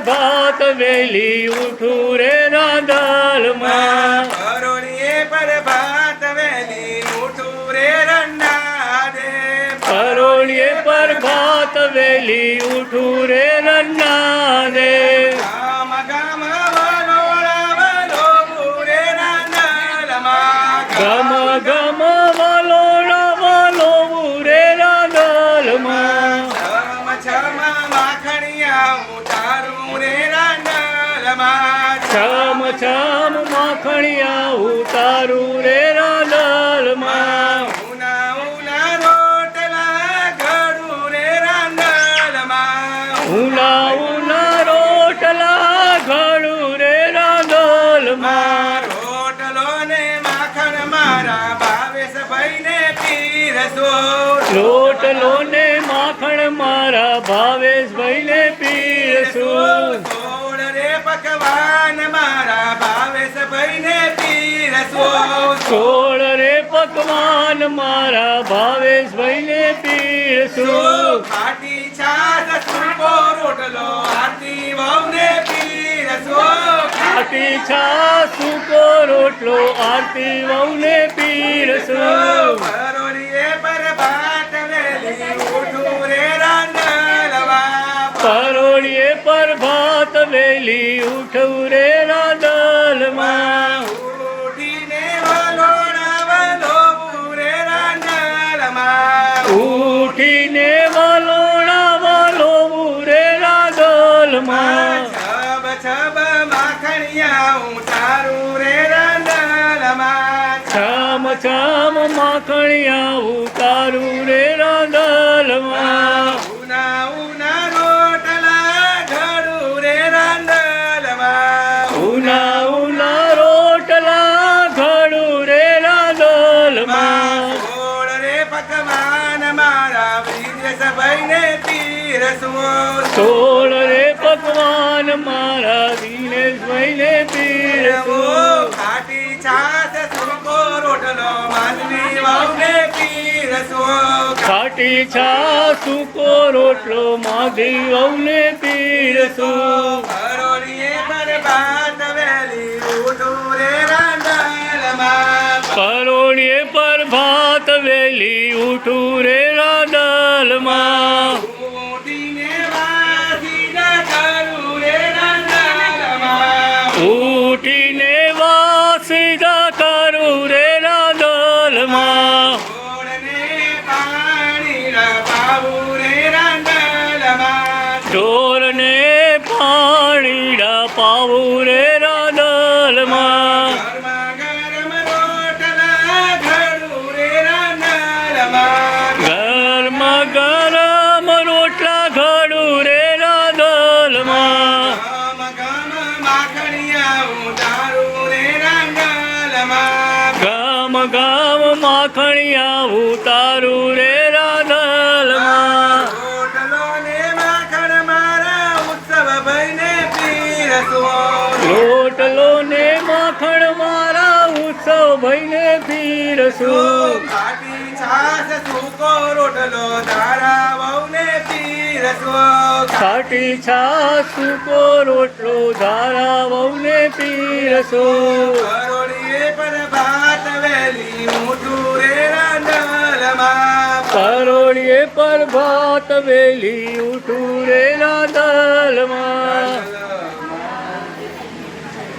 ભાત વેલી ઉઠું રે રાંદલમાં પરોળીએ પર ભાત વેલી ઉઠું રે રન્ના દે પરોળીએ પર ભાત વેલી ઉઠું રે રન્ના દે ગામ ગામ વનોળા વલો રે રાંદલમાં ગમ ગમ રાંદલમાં છમ છમ માખણિયા ઉતારું રે રાંદલમાં ઉના ઉના રોટલા ઘડું રે રાંદલમાં ઉના ઉના રોટલા ઘડું રે રાંદલમાં રોટલો ને માખણ મારા ભાવેશ ભાઈને પીરસો. લોટલો ને માખણ મારા ભાવેશ ભાઈને પીરસું. સોળ રે પકવાન મારા ભાવેશ ભાઈને પીરસો સોળ રે પકવાન મારા ભાવેશ ભાઈને પીરસું ખાટી છાશ સૂકો રોટલો આરતી વહુને પીરસો ખાટી છા સૂકો રોટલો આરતી વહુને પીરસું પરોળીએ પર ભાત વેલી ઉઠું રે રાંદલવા પરોળીએ પર ભાત વેલી ઉઠવું રે રાંદલમાં. ઉઠીને વલોણા વલોવું રે રાંદલમાં. ઉઠીને વલોણા વલોવું રે રાંદલમાં. છબ છબ માખણિયા ઉતારું રે રાંદલમાં. છમ છમ માખણિયા ઉતારું રે રાંદલમાં. સોળ રે પકવાન મારા દિનેશ ભાઈને પીરસું ખાટી છાસ સૂકો રોટલો માનવી વાવને પીરસવો ખાટી છા સુકો રોટલો માધી વહુને પીરસું પરોળીએ પર ભાત વેલી ઉઠું રે પરોળીએ પર ભાત વેલી ઉઠું રે રાંદલમાં ઉઠીને વાસીદા કરું રે રાંદલમાં ઢોરને પાણી પાવું રે ગામ ગામ માખણિયા ઉતારું રે રોટલો ને માખણ મારા ઉત્સવ ભાઈને પીરસું છાશ સૂકો રોટલો પીરસવો ખાટી છા સૂકો રોટલો ધારા વહુને પીરસો કરોડીએ પર ભાત વેલી ઉઠું રે રાંદલ